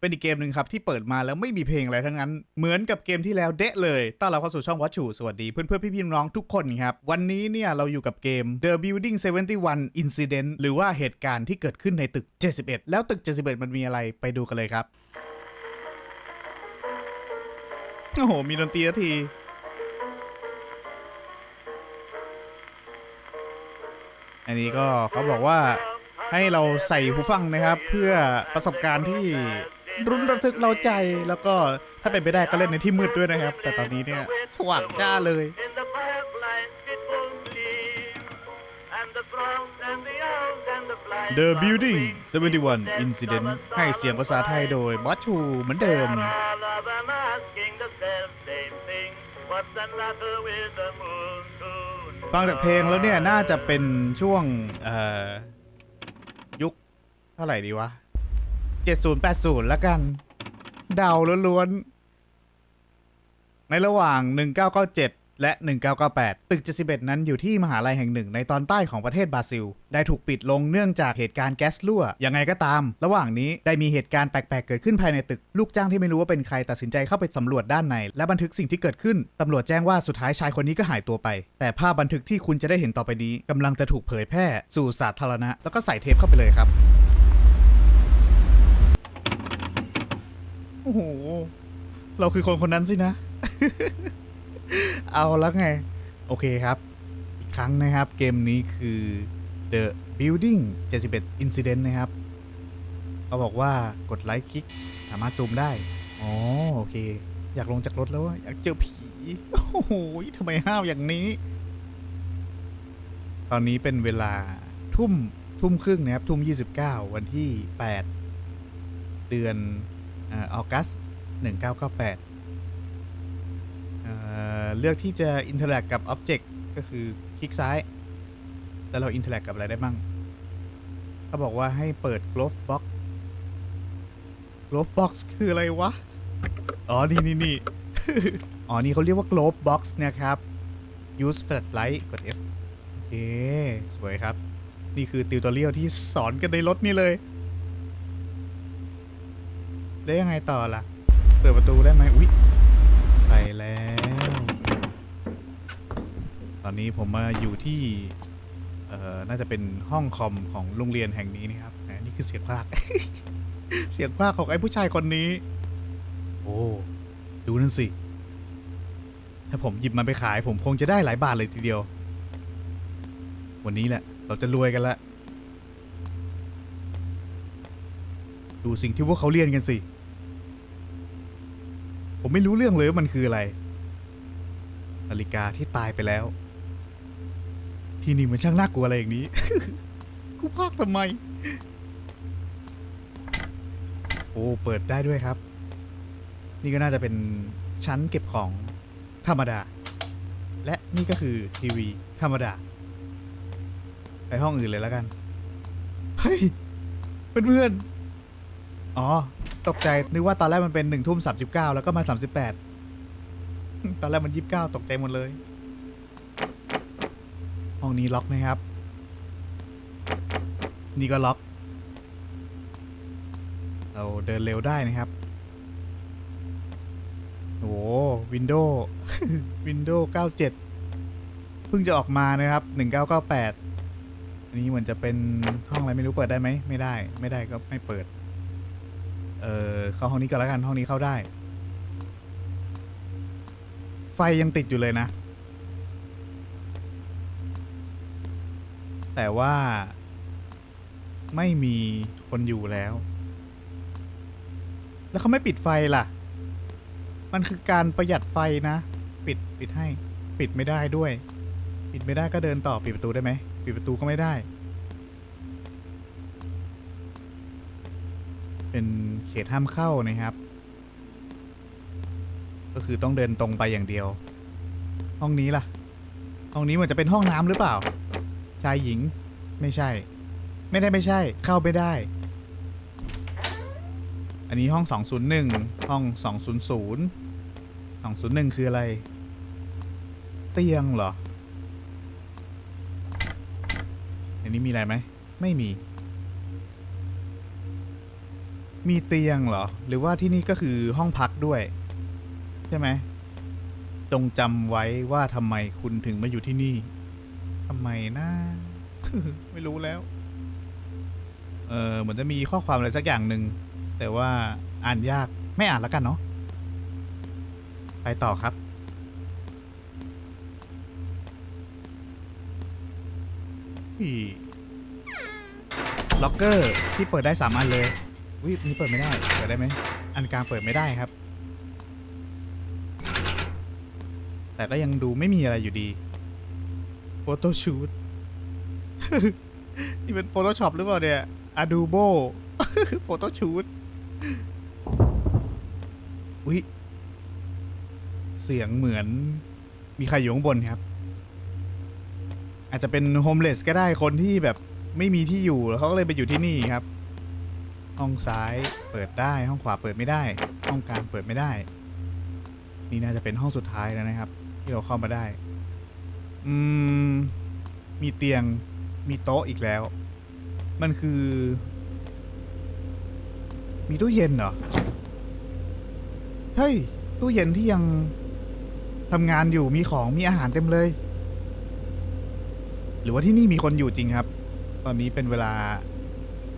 เป็นอีกเกมหนึ่งครับ ที่เปิดมาแล้วไม่มีเพลงอะไรทั้งนั้น เหมือนกับเกมที่แล้วเดะเลยต้อนรับเข้าสู่ช่องวัชชูสวัสดีเพื่อนเพื่อนพี่พี่น้องทุกคนครับ วันนี้เนี่ยเราอยู่กับเกม The Building 71 Incident หรือว่าเหตุการณ์ที่เกิดขึ้นในตึก 71 แล้วตึก 71 มันมีอะไรไปดูกันเลยครับ โอ้โห มีดนตรีทีอันนี้ก็เขาบอกว่าให้เราใส่หูฟังนะครับ เพื่อประสบการณ์ที่ รุนระทึกเราใจแล้วก็ถ้าเป็นไปได้ก็เล่นในที่มืดด้วยนะครับ แต่ตอนนี้เนี่ยสว่างจ้าเลย The Building 71 Incident ให้เสียงภาษาไทยโดยบอสชูเหมือนเดิม ฟังจากเพลงแล้วเนี่ย น่าจะเป็นช่วงยุคเท่าไหร่ดีวะ 70 80 แล้วกัน เดาล้วนๆ ในระหว่าง 1997 และ 1998 ตึก 71 นั้นอยู่ที่มหาลัยแห่งหนึ่งในตอนใต้ของประเทศบราซิล ได้ถูกปิดลงเนื่องจากเหตุการณ์แก๊สรั่ว ยังไงก็ตาม ระหว่างนี้ได้มีเหตุการณ์แปลกๆ เกิดขึ้นภายในตึก ลูกจ้างที่ไม่รู้ว่าเป็นใครตัดสินใจเข้าไปสำรวจด้านใน และบันทึกสิ่งที่เกิดขึ้น ตำรวจแจ้งว่าสุดท้ายชายคนนี้ก็หายตัวไป แต่ภาพบันทึกที่คุณจะได้เห็นต่อไปนี้กำลังจะถูกเผยแพร่สู่สาธารณะ แล้วก็ใส่เทปเข้าไปเลยครับ อ้โห เราคือคนคนนั้นสินะ เอาแล้วไง โอเคครับ อีกครั้งนะครับ เกมนี้คือ The Building 71 Incident นะครับเขาบอกว่ากดไลค์คลิก สามารถซูมได้ อ๋อ โอเค อยากลงจากรถแล้วอะอยากเจอผี โอ้โหทำไมห้าวอย่างนี้ ตอนนี้เป็นเวลาทุ่มทุ่มครึ่งนะครับ ทุ่ม 29 วันที่ 8 เดือน ออกัส 1998เอ่อเลือกที่จะอินเทอร์แลกกับอ็อบเจกต์ก็คือคลิกซ้าย แล้วเราอินเทอร์แลกกับอะไรได้บ้างเขาบอกว่าให้เปิด glove box glove box คืออะไรวะ อ๋อ นี่นี่นี่อ๋อ นี่เขาเรียกว่า globe box นะครับ use flashlight กด F โอเค สวยครับ นี่คือติวตอเรียลที่สอนกันในรถนี่เลย แล้ยังไงต่อล่ะ เปิดประตูได้ไหมอุ๊ย ไปแล้ว ตอนนี้ผมมาอยู่ที่ เอ่อ น่าจะเป็นห้องคอมของโรงเรียนแห่งนี้นะครับอ่านี่คือเสียงภาค เสียงภาคของไอ้ผู้ชายคนนี้ โอ้ ดูนั่นสิ ถ้าผมหยิบมันไปขายผมคงจะได้หลายบาทเลยทีเดียว วันนี้แหละ เราจะรวยกันละ ดูสิ่งที่พวกเขาเรียนกันสิ ผมไม่รู้เรื่องเลยว่ามันคืออะไร นาฬิกาที่ตายไปแล้ว ที่นี่มันช่างน่ากลัวอะไรอย่างนี้ กูพากทำไม โอ้เปิดได้ด้วยครับ นี่ก็น่าจะเป็นชั้นเก็บของธรรมดา และนี่ก็คือทีวีธรรมดา ไปห้องอื่นเลยแล้วกัน เฮ้ยเพื่อนๆ อ๋อ ตกใจ นึกว่าตอนแรกมันเป็นหนึ่งทุ่มสามสิบเก้าแล้วก็มาสามสิบแปดตอนแรกมันยี่สิบเก้าตกใจหมดเลย ห้องนี้ล็อกนะครับ นี่ก็ล็อก เราเดินเร็วได้นะครับโอ้วินโดว์วินโดว์97เจ็ดเพิ่งจะออกมานะครับ1998อันนี้เหมือนจะเป็นห้องอะไรไม่รู้เปิดได้ไหม ไม่ได้ ไม่ได้ก็ไม่เปิด เออเข้าห้องนี้ก็แล้วกันห้องนี้เข้าได้ ไฟยังติดอยู่เลยนะ แต่ว่า ไม่มีคนอยู่แล้ว แล้วเขาไม่ปิดไฟล่ะ มันคือการประหยัดไฟนะ ปิดปิดให้ ปิดไม่ได้ด้วย ปิดไม่ได้ก็เดินต่อปิดประตูได้ไหมปิดประตูก็ไม่ได้ เป็นเขตห้ามเข้านะครับ ก็คือต้องเดินตรงไปอย่างเดียว ห้องนี้ล่ะ ห้องนี้เหมือนจะเป็นห้องน้ำหรือเปล่า ชายหญิงไม่ใช่ ไม่ได้ไม่ใช่ เข้าไม่ได้ อันนี้ห้อง 201 ห้อง 200 201 คืออะไร เตียงเหรออันนี้มีอะไรไหม ไม่มี มีเตียงเหรอ หรือว่าที่นี่ก็คือห้องพักด้วย ใช่ไหม จงจำไว้ว่าทำไมคุณถึงมาอยู่ที่นี่ทำไมนะ ไม่รู้แล้ว เออเหมือนจะมีข้อความอะไรสักอย่างหนึ่ง แต่ว่าอ่านยากไม่อ่านแล้วกันเนาะไปต่อครับล็อกเกอร์ที่เปิดได้สามอันเลย วินี่เปิดไม่ได้ เปิดได้ไหม อันกลางเปิดไม่ได้ครับ แต่ก็ยังดูไม่มีอะไรอยู่ดีโฟโต้ชูตนี่เป็น Photoshop หรือเปล่าเนี่ย Adobe โฟโต้ชูตอุ้ยเสียงเหมือน มีใครอยู่ข้างบนครับ อาจจะเป็นโฮมเลสก็ได้คนที่แบบไม่มีที่อยู่แล้วเขาก็เลยไปอยู่ที่นี่ครับ ห้องซ้ายเปิดได้ห้องขวาเปิดไม่ได้ ห้องกลางเปิดไม่ได้ นี่น่าจะเป็นห้องสุดท้ายแล้วนะครับ ที่เราเข้ามาได้ อืม มีเตียงมีโต๊ะอีกแล้ว มันคือ มีตู้เย็นเหรอเฮ้ยตู้เย็นที่ยังทำงานอยู่มีของมีอาหารเต็มเลย หรือว่าที่นี่มีคนอยู่จริงครับ ตอนนี้เป็นเวลา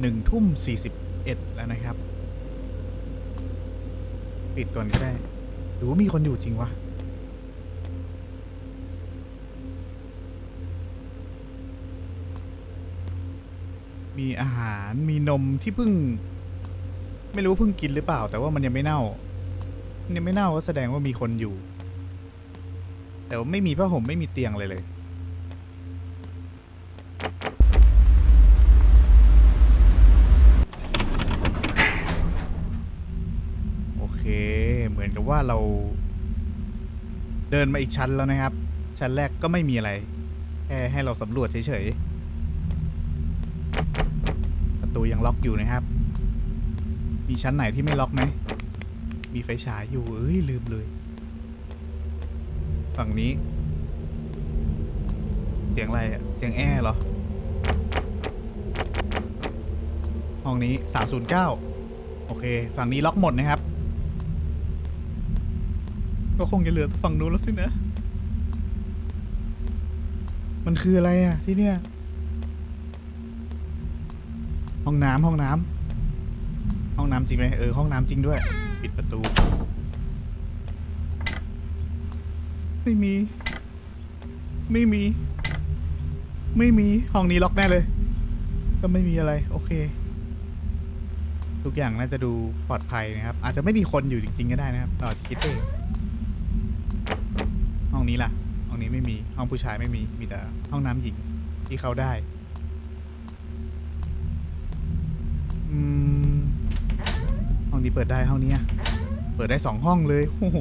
หนึ่งทุ่มสี่สิบ เอ็ดแล้วนะครับ ปิดก่อนก็ได้หรือว่ามีคนอยู่จริงวะมีอาหารมีนมที่เพิ่ง ไม่รู้เพิ่งกินหรือเปล่า แต่ว่ามันยังไม่เน่ามันยังไม่เน่าก็แสดงว่ามีคนอยู่ แต่ว่าไม่มีผ้าห่มไม่มีเตียงเลยเลย เคเหมือนกับว่าเรา เดินมาอีกชั้นแล้วนะครับ ชั้นแรกก็ไม่มีอะไร แค่ให้เราสำรวจเฉยๆ ประตูยังล็อกอยู่นะครับ มีชั้นไหนที่ไม่ล็อกไหม มีไฟฉายอยู่ เอ้ย ลืมเลย ฝั่งนี้ เสียงอะไรอะเสียงแอร์เหรอ ห้องนี้ 309 โอเค ฝั่งนี้ล็อกหมดนะครับ ก็คงจะเหลือแต่ฝั่งนู้นแล้วสินะ มันคืออะไรอะที่เนี่ย ห้องน้ำห้องน้ำห้องน้ำจริงไหมเออห้องน้ำจริงด้วย ปิดประตู ไม่มี ไม่มี ไม่มีห้องนี้ล็อกแน่เลย ก็ไม่มีอะไร โอเคทุกอย่างน่าจะดูปลอดภัยนะครับ อาจจะไม่มีคนอยู่จริงๆก็ได้นะครับเราอาจจะคิดเอง องนี้ล่ะ ห้องนี้ไม่มี ห้องผู้ชายไม่มี มีแต่ห้องน้ำหญิงที่เข้าได้ อืม ห้องนี้เปิดได้ห้องนี้เปิดได้สองห้องเลย โอ้โห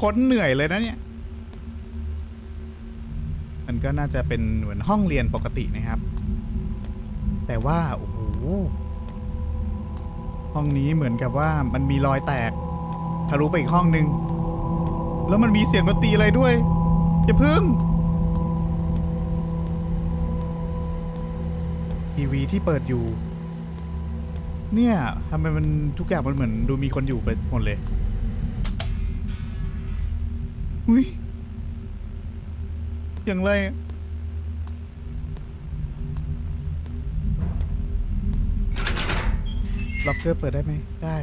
ค้นเหนื่อยเลยนะเนี่ย มันก็น่าจะเป็นเหมือนห้องเรียนปกตินะครับ แต่ว่า โอ้โห ห้องนี้เหมือนกับว่ามันมีรอยแตกทะลุไปอีกห้องหนึ่ง แล้วมันมีเสียงดนตรีอะไรด้วย อย่าพึ่ง ทีวีที่เปิดอยู่ เนี่ยทำไมมันทุกอย่างมันเหมือนดูมีคนอยู่ไปหมดเลย อุ้ยอย่างไรล็อกเกอร์เปิดได้ไหมได้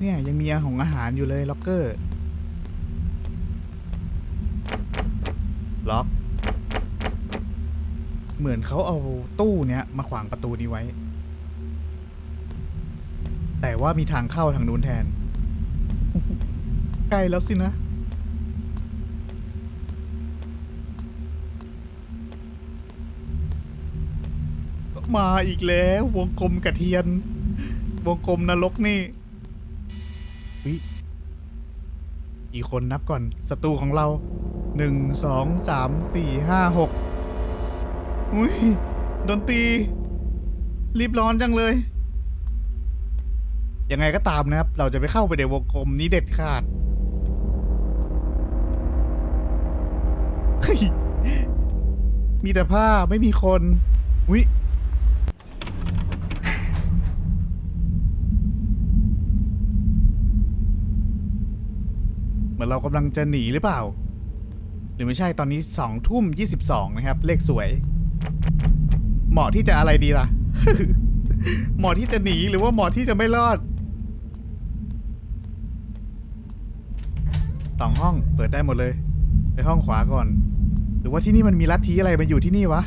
เนี่ยยังมีอาของอาหารอยู่เลยล็อกเกอร์ ล็อก เหมือนเขาเอาตู้เนี้ยมาขวางประตูนี้ไว้ แต่ว่ามีทางเข้าทางนู้นแทน ใกล้แล้วสินะ มาอีกแล้ว วงกลมกระเทียน วงกลมนรกนี่วิกี่คนนับก่อนศัตรูของเราหนึ่งสองสามสี่ห้าหก อุ้ยดนตีรีบร้อนจังเลย ยังไงก็ตามนะครับ เราจะไปเข้าไปในวงกลมนี้เด็ดขาดมีแต่ผ้าไม่มีคนวิเหมือนเรากำลังจะหนีหรือเปล่า หรือไม่ใช่ตอนนี้สองทุ่มยี่สิบสองนะครับ เลขสวย เหมาะที่จะอะไรดีล่ะ เหมาะที่จะหนีหรือว่าเหมาะที่จะไม่รอดสองห้องเปิดได้หมดเลย ไปห้องขวาก่อน หรือว่าที่นี่มันมีลัทธิอะไรมาอยู่ที่นี่วะ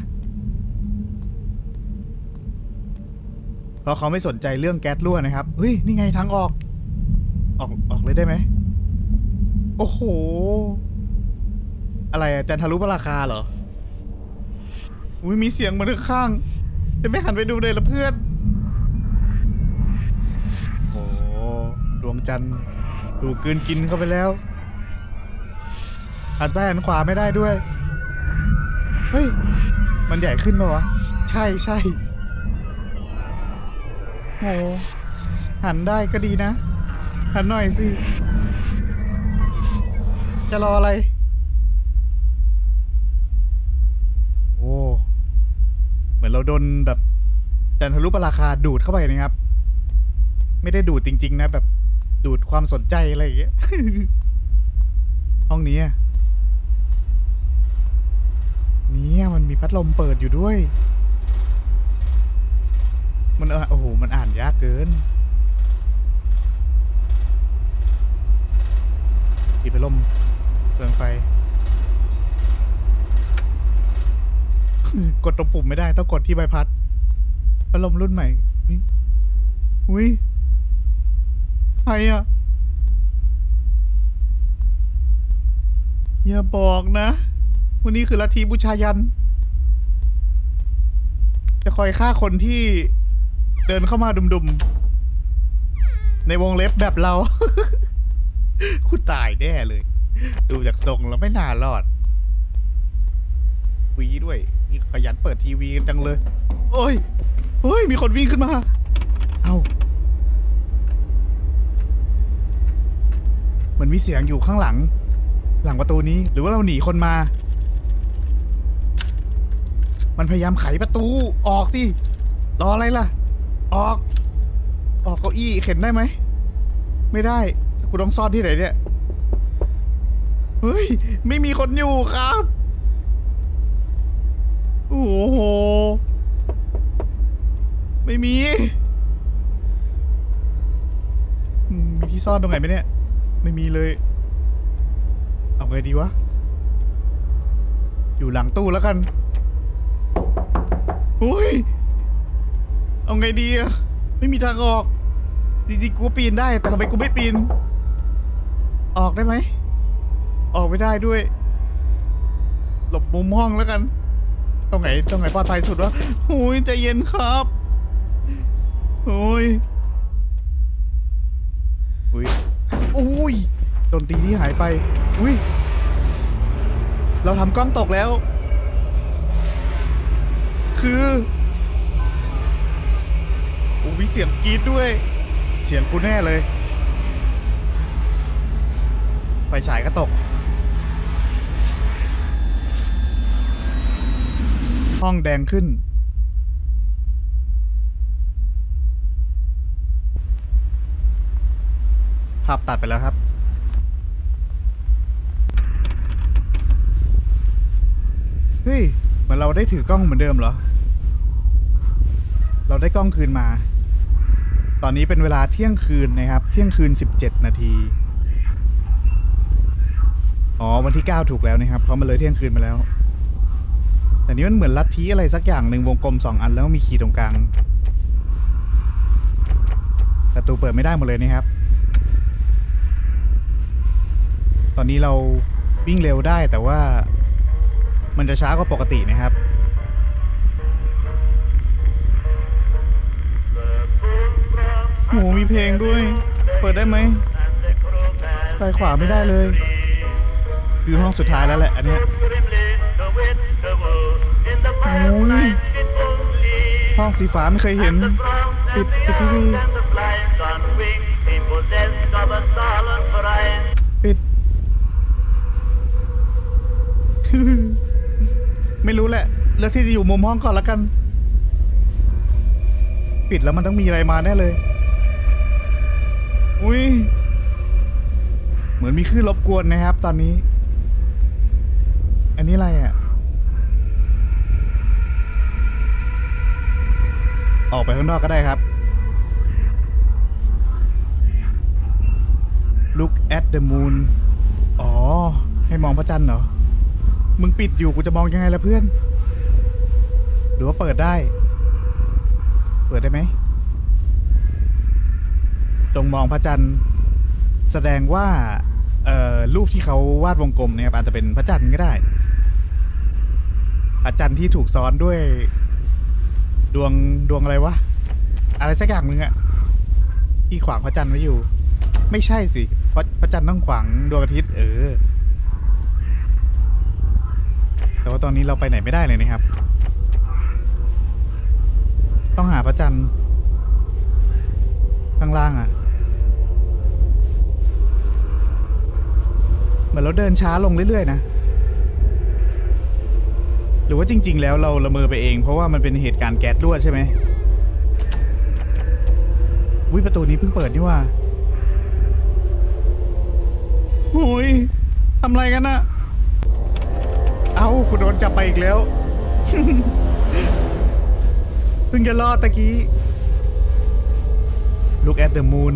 เพราะเขาไม่สนใจเรื่องแก๊สรั่วนะครับเฮ้ยนี่ไงทางออก ออกออกเลยได้ไหมโอ้โห อะไรอะจันทรุปราคาเหรอ อุ้ยมีเสียงมาข้างจะไม่หันไปดูเลยละเพื่อน โอ้โหดวงจันทร์ดูกลืนกินเข้าไปแล้วหันซ้ายหันขวาไม่ได้ด้วย เฮ้ย มันใหญ่ขึ้นปะวะ ใช่ใช่โหหันได้ก็ดีนะ หันหน่อยสิ จะรออะไร อนเราโดนแบบจันทรุปราคาดูดเข้าไปนะครับ ไม่ได้ดูดจริง ๆ นะ แบบดูดความสนใจอะไรอย่างเงี้ย ห้องนี้เนี่ยมันมีพัดลมเปิดอยู่ด้วย มันเออโอ้โห มันอ่านยากเกินปิดพัดลมเปลืองไฟ กดตรงปุ่มไม่ได้ ต้องกดที่ใบพัดพัดลมรุ่นใหม่ อุ้ยใครอะ อย่าบอกนะ วันนี้คือลัทธิบูชายัน จะคอยฆ่าคนที่เดินเข้ามาดุมๆ ในวงเล็บแบบเรา คุณตายแน่เลย ดูจากทรงแล้วไม่น่ารอด วีด้วยนี่ขยันเปิดทีวีกันจังเลย โอ้ยเฮ้ย มีคนวิ่งขึ้นมา เอ้าเหมือนมีเสียงอยู่ข้างหลัง หลังประตูนี้ หรือว่าเราหนีคนมา มันพยายามไขประตู ออกสิ รออะไรล่ะ ออก ออกเก้าอี้เข็นได้ไหม ไม่ได้ กูต้องซ่อนที่ไหนเนี่ย เฮ้ย ไม่มีคนอยู่ครับ โอ้โห ไม่มีมมีที่ซ่อนตรงไหนไหมเนี่ย ไม่มีเลย เอาไงดีวะ อยู่หลังตู้แล้วกันโอ้ย เอาไงดีอะไม่มีทางออก จริงๆกูปีนได้ แต่ทำไมกูไม่ปีน ออกได้ไหม ออกไม่ได้ด้วย หลบมุมห้องแล้วกัน ตรงไหนตรงไหนปลอดภัยสุดวะโอ้ยใจเย็นครับโอ้ยอุ้ยอุ้ยดนตรีที่หายไปอุ้ยเราทำกล้องตกแล้ว คือโอ้มีเสียงกรีดด้วย เสียงกูแน่เลย ไฟฉายก็ตก ห้องแดงขึ้น ภาพตัดไปแล้วครับ เฮ้ยเหมือนเราได้ถือกล้องเหมือนเดิมเหรอ เราได้กล้องคืนมา ตอนนี้เป็นเวลาเที่ยงคืนนะครับ เที่ยงคืน 17 นาทีอ๋อ วันที่ 9 ถูกแล้วนะครับเพราะมันเลยเที่ยงคืนมาแล้ว แต่นี้มันเหมือนลัทธิอะไรสักอย่างหนึ่งวงกลมสองอันแล้วมีขีดตรงกลางประตูเปิดไม่ได้หมดเลยนะครับ ตอนนี้เราวิ่งเร็วได้แต่ว่ามันจะช้ากว่าปกตินะครับโหมีเพลงด้วย เปิดได้ไหมซ้ายขวาไม่ได้เลย คือห้องสุดท้ายแล้วแหละอันเนี้ย อ้ยห้องสีฟ้าไม่เคยเห็น ปิดปิดทีวีปิด ไม่รู้แหละ เลือกที่จะอยู่มุมห้องก่อนละกัน ปิดแล้วมันต้องมีอะไรมาแน่เลย อุ้ย เหมือนมีคลื่นรบกวนนะครับตอนนี้ อันนี้อะไรอะ่ ออกไปข้างนอกก็ได้ครับ Look at the moon อ๋อ ให้มองพระจันทร์เหรอ มึงปิดอยู่กูจะมองยังไงล่ะเพื่อน หรือว่าเปิดได้ เปิดได้ไหม จงมองพระจันทร์ แสดงว่า เอ่อ รูปที่เขาวาดวงกลมเนี่ยครับอาจจะเป็นพระจันทร์ก็ได้พระจันทร์ที่ถูกซ้อนด้วย ดวงดวงอะไรวะ อะไรสักอย่างหนึงอะที่ขวางพระจันทร์ไว้อยู่ ไม่ใช่สิพระพระจันทร์ต้องขวางดวงอาทิตย์เออ แต่ว่าตอนนี้เราไปไหนไม่ได้เลยนะครับ ต้องหาพระจันทร์ข้างล่างอะเหมือนเราเดินช้าลงเรื่อยๆนะ รือว่าจริง ๆ แล้วเราละเมอไปเอง เพราะว่ามันเป็นเหตุการณ์แก๊สรั่วใช่ไหมวิประตูนี้เพิ่งเปิดนี่ว่าโอ้ยทำไรกันนะเอาคุณโดนจับไปอีกแล้ว เพิ่งจะรอดตะกี้ Look at the moon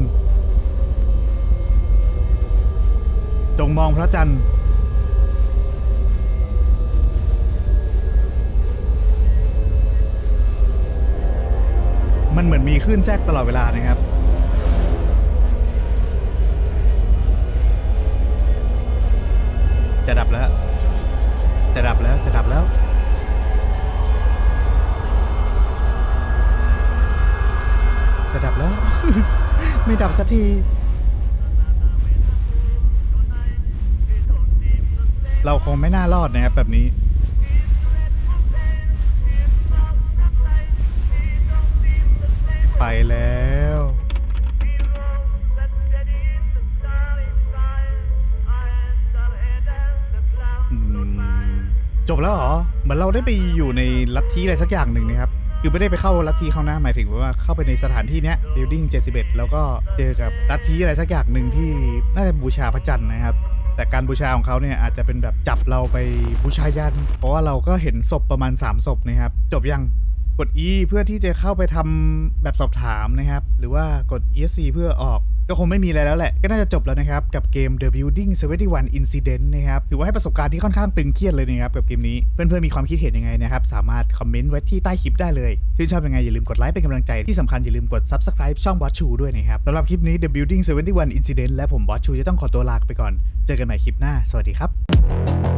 จงมองพระจันทร์ มันเหมือนมีคลื่นแทรกตลอดเวลานะครับ จะดับแล้ว จะดับแล้ว จะดับแล้วจะดับแล้ว ไม่ดับสักทีเราคงไม่น่ารอดนะครับแบบนี้ ไปแล้วอืมจบแล้วเหรอ เหมือนเราได้ไปอยู่ในลัทธิอะไรสักอย่างหนึ่งนะครับ คือไม่ได้ไปเข้าลัทธิเขานะหมายถึงว่าเข้าไปในสถานที่เนี้ย building 71 แล้วก็เจอกับลัทธิอะไรสักอย่างหนึ่งที่น่าจะบูชาพระจันทร์นะครับแต่การบูชาของเขาเนี่ยอาจจะเป็นแบบจับเราไปบูชายัน เพราะว่าเราก็เห็นศพประมาณ 3 ศพนะครับ จบยัง กด E เพื่อที่จะเข้าไปทำแบบสอบถามนะครับ หรือว่ากด ESC เพื่อออก ก็คงไม่มีอะไรแล้วแหละ ก็น่าจะจบแล้วนะครับ กับเกม The Building 71 Incident นะครับ ถือว่าให้ประสบการณ์ที่ค่อนข้างตึงเครียดเลยนะครับ กับเกมนี้ เพื่อนๆมีความคิดเห็นยังไงนะครับ สามารถคอมเมนต์ไว้ที่ใต้คลิปได้เลยชื่นชอบยังไงอย่าลืมกดไลค์เป็นกำลังใจที่สำคัญอย่าลืมกด Subscribe ช่องบอสชูด้วยนะครับสำหรับคลิปนี้ The Building 71 Incident และผมบอสชูจะต้องขอตัวลาไปก่อน เจอกันใหม่คลิปหน้า สวัสดีครับ